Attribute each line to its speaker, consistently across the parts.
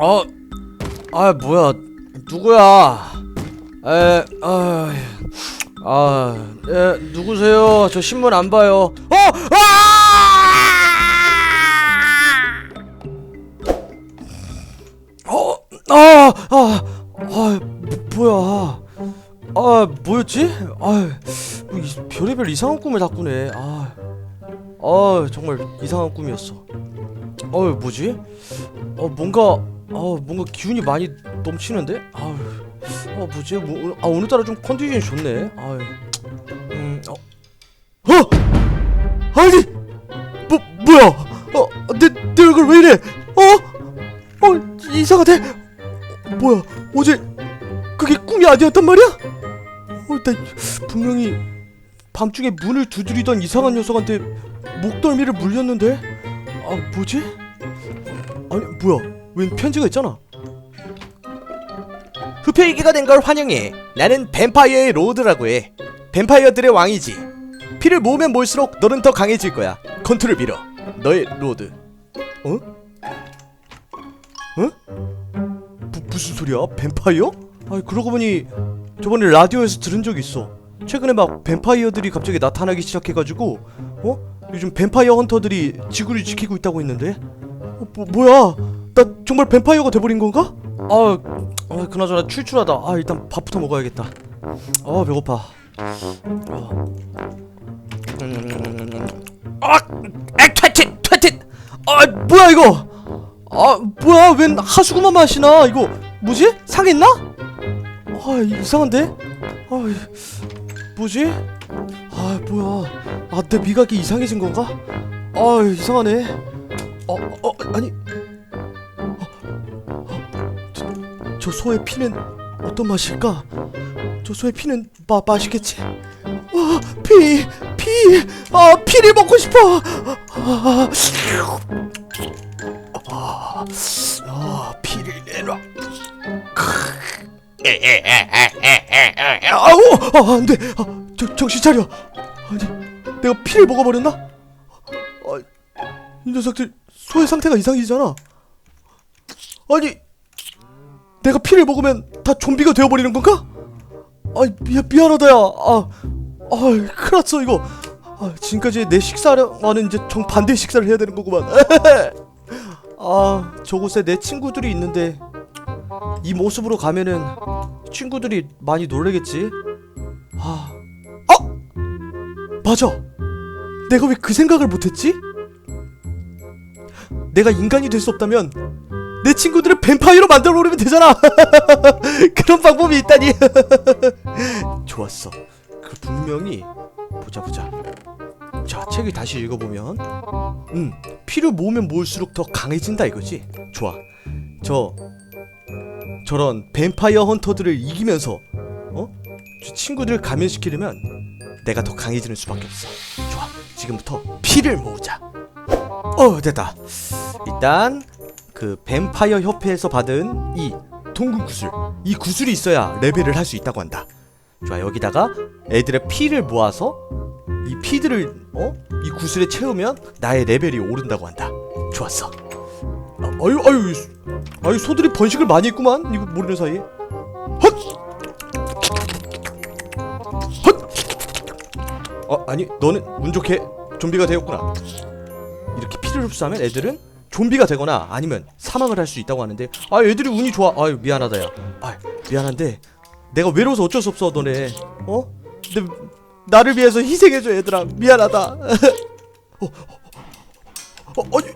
Speaker 1: 어, 아 뭐야 누구야? 에, 아, 아, 에, 누구세요? 저 신문 안 봐요. 어, 아! 어, 아, 아, 아, 뭐, 뭐야? 아, 뭐였지? 아, 별의별 이상한 꿈을 다 꾸네. 아, 아, 정말 이상한 꿈이었어. 어, 뭐지? 어, 뭔가, 어, 뭔가 기운이 많이 넘치는데? 아, 어, 뭐지? 뭐, 아, 오늘따라 좀 컨디션이 좋네. 아, 음, 어, 어, 아니, 뭐, 뭐야? 어, 내, 내 얼굴 왜 이래? 어, 어, 이상하대. 뭐야? 어제 그게 꿈이 아니었단 말이야? 어, 나 분명히 밤중에 문을 두드리던 이상한 녀석한테 목덜미를 물렸는데? 아, 뭐지? 아니, 뭐야? 웬 편지가 있잖아.
Speaker 2: 흡혈귀가 된 걸 환영해. 나는 뱀파이어의 로드라고 해. 뱀파이어들의 왕이지. 피를 모으면 모을수록 너는 더 강해질 거야. 컨트롤 빌어. 너의 로드.
Speaker 1: 어? 어? 무, 무슨 소리야? 뱀파이어? 아 그러고 보니 저번에 라디오에서 들은 적 있어. 최근에 막 뱀파이어들이 갑자기 나타나기 시작해가지고 어? 요즘 뱀파이어 헌터들이 지구를 지키고 있다고 했는데 어, 뭐, 뭐야? 나 정말 뱀파이어가 돼버린 건가? 아, 아 그나저나 출출하다. 아 일단 밥부터 먹어야겠다. 아 배고파. 아, 아, 아, 퇴tit, 퇴tit. 아, 뭐야 이거? 아, 뭐야? 웬 하수구만 마시나? 이거 뭐지? 상했나? 아, 이상한데? 아, 뭐지? 아, 뭐야? 아, 내 미각이 이상해진 건가? 아, 이상하네. 어, 어, 아니. 어, 어, 저, 저 소의 피는 어떤 맛일까? 저 소의 피는 마, 맛있겠지? 와, 피, 피, 아, 피를 먹고 싶어. 아, 아, 아 아우, 아, 안 돼. 아, 저, 정신 차려. 아니, 내가 피를 먹어버렸나? 아, 이 녀석들 소의 상태가 이상해지잖아. 아니, 내가 피를 먹으면 다 좀비가 되어버리는 건가? 아, 미, 미안하다야. 아, 아, 큰일 났어 이거. 아, 지금까지 내 식사와는 이제 정반대 식사를 해야 되는 거구만. 아, 저곳에 내 친구들이 있는데 이 모습으로 가면은 친구들이 많이 놀래겠지. 아, 어, 맞아. 내가 왜 그 생각을 못했지? 내가 인간이 될 수 없다면 내 친구들을 뱀파이어로 만들어 버리면 되잖아. 그런 방법이 있다니. 좋았어. 그 분명히 보자 보자. 자 책을 다시 읽어보면, 음 피를 모으면 모을수록 더 강해진다 이거지. 좋아. 저 저런 뱀파이어 헌터들을 이기면서 어? 저 친구들을 감염시키려면 내가 더 강해지는 수밖에 없어. 좋아. 지금부터 피를 모으자. 어 됐다. 일단 그 뱀파이어 협회에서 받은 이 통금 구슬 이 구슬이 있어야 레벨을 할 수 있다고 한다. 좋아 여기다가 애들의 피를 모아서 이 피들을 어? 이 구슬에 채우면 나의 레벨이 오른다고 한다. 좋았어. 아, 아유 아유 아유 소들이 번식을 많이 했구만 이거 모르는 사이에. 헛! 헛! 어 아니 너는 운 좋게 좀비가 되었구나. 이렇게 피를 흡수하면 애들은 좀비가 되거나 아니면 사망을 할 수 있다고 하는데 아 애들이 운이 좋아 아유 미안하다 야아 미안한데 내가 외로워서 어쩔 수 없어 너네 어? 근데 나를 위해서 희생해줘 얘들아 미안하다 어, 어, 어, 아니, 아유,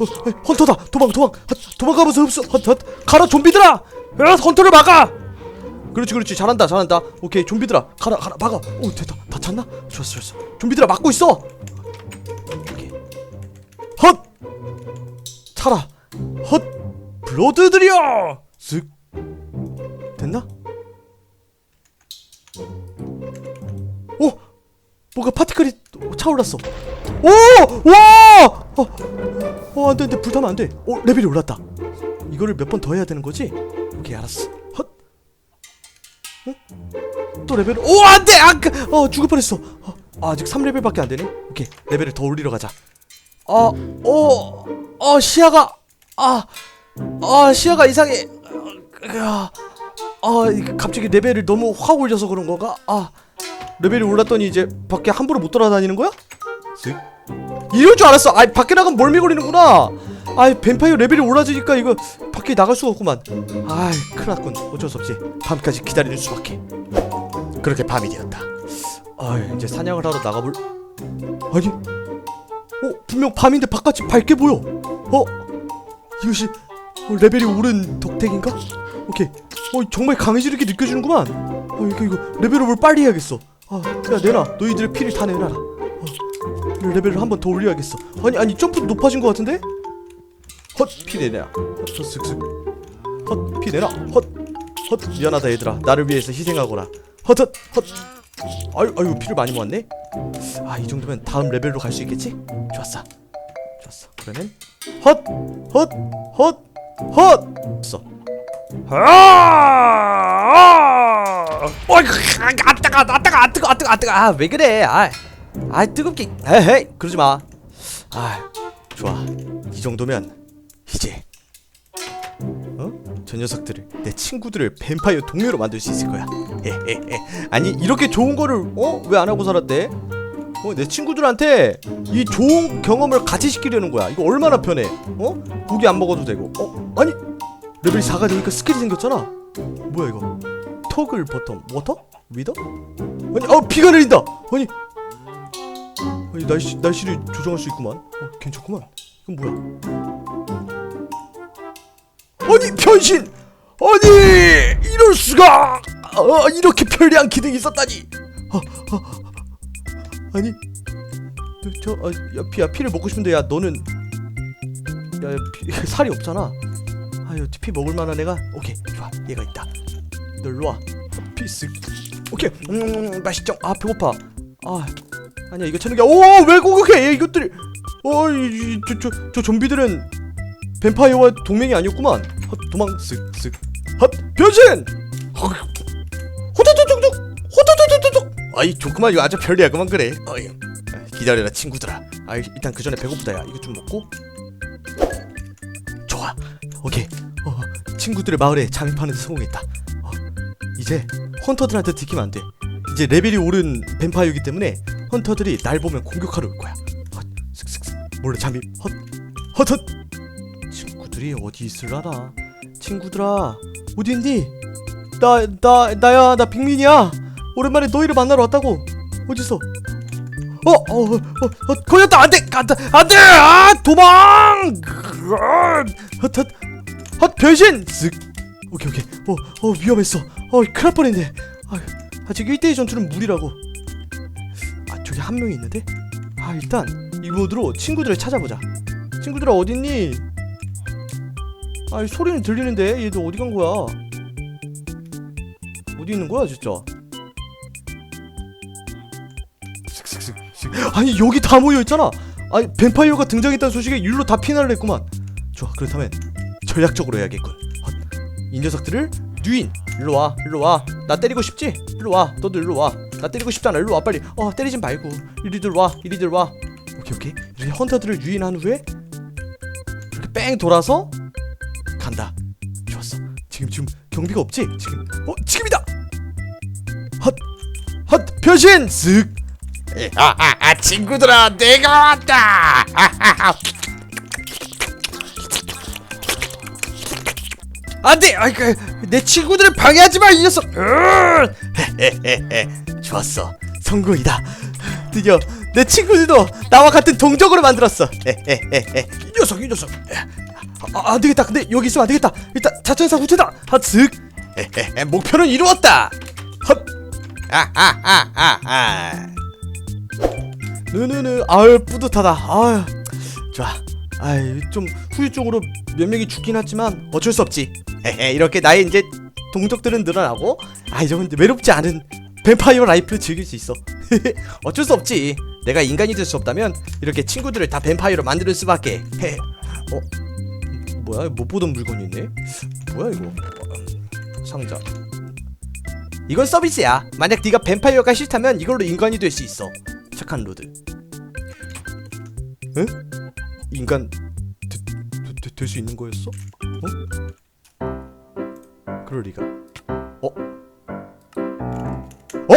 Speaker 1: 어, 헌터다 도망 도망. 아, 도망가면서 흡수 헌터 가라 좀비들아! 야, 헌터를 막아! 그렇지 그렇지. 잘한다 잘한다. 오케이 좀비들아. 가라 가라 막아. 오 됐다. 다 찼나? 좋았어 좋았어. 좀비들아 막고 있어! 오케이. 헛! 차라. 헛! 블러드들이여! 쓱 됐나? 오! 뭔가 파티클이 차올랐어. 오와! 어, 어 안돼 안돼 불타면 안돼 오 레벨이 올랐다 이거를 몇 번 더 해야 되는 거지 오케이 알았어 헛 응? 또 레벨 오 안돼 아어 죽을 뻔했어 어, 아, 아직 3레벨밖에 안 되네. 오케이. 레벨을 더 올리러 가자. 아, 어, 어, 시야가, 아, 아, 시야가 이상해. 아, 아, 갑자기 레벨을 너무 확 올려서 그런 건가? 아, 레벨이 올랐더니 이제 밖에 함부로 못 돌아다니는 거야? 쓱. 이럴 줄 알았어. 아, 밖에 나가면 멀미거리는구나. 아, 뱀파이어 레벨이 올라지니까 이거 밖에 나갈 수가 없구만. 아, 큰일 났군. 어쩔 수 없지. 밤까지 기다리는 수밖에. 그렇게 밤이 되었다. 아, 이제 사냥을 하러 나가볼. 아니, 어, 분명 밤인데 바깥이 밝게 보여. 어, 이것이 어, 레벨이 오른 덕택인가? 오케이. 어, 정말 강해지게 느껴지는구만. 어, 이거 이거 레벨업을 빨리 해야겠어. 아, 야 내놔. 너희들의 피를 다 내놔라. 어, 이 레벨을 한 번 더 올려야겠어. 아니 아니 점프 높아진 것 같은데? 헛, 피 내놔. 헛, 쓱쓱. 헛, 피 내놔. 헛, 헛. 미안하다 얘들아. 나를 위해서 희생하거라. 헛, 헛, 헛. 아유, 아유 피를 많이 모았네. 아, 이 정도면 다음 레벨로 갈 수 있겠지? 좋았어. 좋았어. 그러면 헛, 헛. 아! 아 뜨거, 아 뜨거, 아 뜨거, 아 뜨거, 아 뜨거. 아, 왜 그래? 아, 아 뜨겁게. 에헤이, 그러지 마. 아, 좋아. 이 정도면 이제 어? 저 녀석들을 내 친구들을 뱀파이어 동료로 만들 수 있을 거야. 헤헤헤. 아니 이렇게 좋은 거를 어? 왜 안 하고 살았대? 어, 내 친구들한테 이 좋은 경험을 같이 시키려는 거야. 이거 얼마나 편해? 어? 고기 안 먹어도 되고. 어? 아니 레벨 4가 되니까 스킬이 생겼잖아. 뭐야 이거? 토글 버텀 워터? 위더? 아니 어 비가 내린다. 아니 날씨 날씨를 조정할 수 있구만. 어 괜찮구만. 이건 뭐야? 아니 변신! 아니 이럴 수가! 아, 이렇게 편리한 기능이 있었다니! 아, 아, 아니 저, 저 아, 야, 피 야 피를 먹고 싶은데 야 너는 야, 야 피, 살이 없잖아. 아유 피 먹을 만한 애가 오케이 좋아 얘가 있다. 너 일로 와. 피스. 오케이 음 맛있죠. 아 배고파. 아 아니야 이거 채는 게 오왜 공격해 얘 이것들이 어이저저 저, 저 좀비들은 뱀파이어와 동맹이 아니었구만. 헛 도망 쓱쓱 헛 변신. 호도도독독 호도도도독. 아이 좋구만 이거 아주 편리하구만 그래. 어이 아, 기다려라 친구들아. 아 일단 그 전에 배고프다 야. 이거 좀 먹고. 좋아. 오케이. 어 친구들의 마을에 잠입하는 데 성공했다. 어, 이제 헌터들한테 들키면 안 돼. 이제 레벨이 오른 뱀파이어이기 때문에 헌터들이 날 보면 공격하러 올 거야. 헛 쓱쓱쓱 몰래 잠입 헛 헛 헛. 친구들이 어디 있을라나? 친구들아 어디 있니? 나나 나야 나 빅민이야. 오랜만에 너희를 만나러 왔다고. 어딨어? 어, 어, 어, 어, 걸렸다. 안 돼, 안 돼, 안 돼. 아, 도망. 헛, 헛, 헛, 변신. 쓱. 오케이, 오케이. 어, 어, 위험했어. 어, 큰일 날 뻔했네. 아, 아직 1대1 전투는 무리라고. 아, 저기 한 명이 있는데? 아, 일단 이 모드로 친구들을 찾아보자. 친구들아 어딨니? 아, 이 소리는 들리는데 얘들 어디 간 거야? 어디 있는 거야, 진짜? 아니 여기 다 모여 있잖아. 아니 뱀파이어가 등장했다는 소식에 율로 다 피난을 했구만. 좋아, 그렇다면 전략적으로 해야겠군. 헛. 이 녀석들을 뉴인 일로 와, 일로 와. 나 때리고 싶지? 일로 와. 너도 일로 와. 나 때리고 싶잖아. 일로 와 빨리. 어 때리진 말고 이리들 와, 이리들 와. 오케이 오케이. 이렇게 헌터들을 유인한 후에 이렇게 뺑 돌아서 간다. 좋았어. 지금 지금 경비가 없지? 지금 어 지금이다. 헛, 헛 변신 쓱.
Speaker 3: 아하하 친구들아 내가 왔다
Speaker 1: 안돼. 아이 그, 내 친구들을 방해하지 마 이 녀석. 좋았어. 성공이다. 드디어 내 친구들도 나와 같은 동족으로 만들었어. 이 녀석 이 녀석. 아, 안 되겠다. 근데 여기 있으면 안 되겠다. 일단 자천사 후퇴다. 헤헤헤. 목표는 이루었다. 헛.
Speaker 3: 아하하하하
Speaker 1: 느느느 아유 뿌듯하다 아유 좋아 아이 좀 후유증으로 몇 명이 죽긴 했지만 어쩔 수 없지. 헤헤 이렇게 나의 이제 동족들은 늘어나고 아 이러면 외롭지 않은 뱀파이어 라이프를 즐길 수 있어. 어쩔 수 없지. 내가 인간이 될 수 없다면 이렇게 친구들을 다 뱀파이어로 만들 수밖에. 헤 어? 뭐야? 못 보던 물건이 있네? 뭐야 이거? 어, 상자. 이건 서비스야. 만약 네가 뱀파이어가 싫다면 이걸로 인간이 될 수 있어.
Speaker 2: 착한 로드. 응? 인간
Speaker 1: 될 수 있는 거였어? 어? 그럴 리가.
Speaker 2: 어? 어?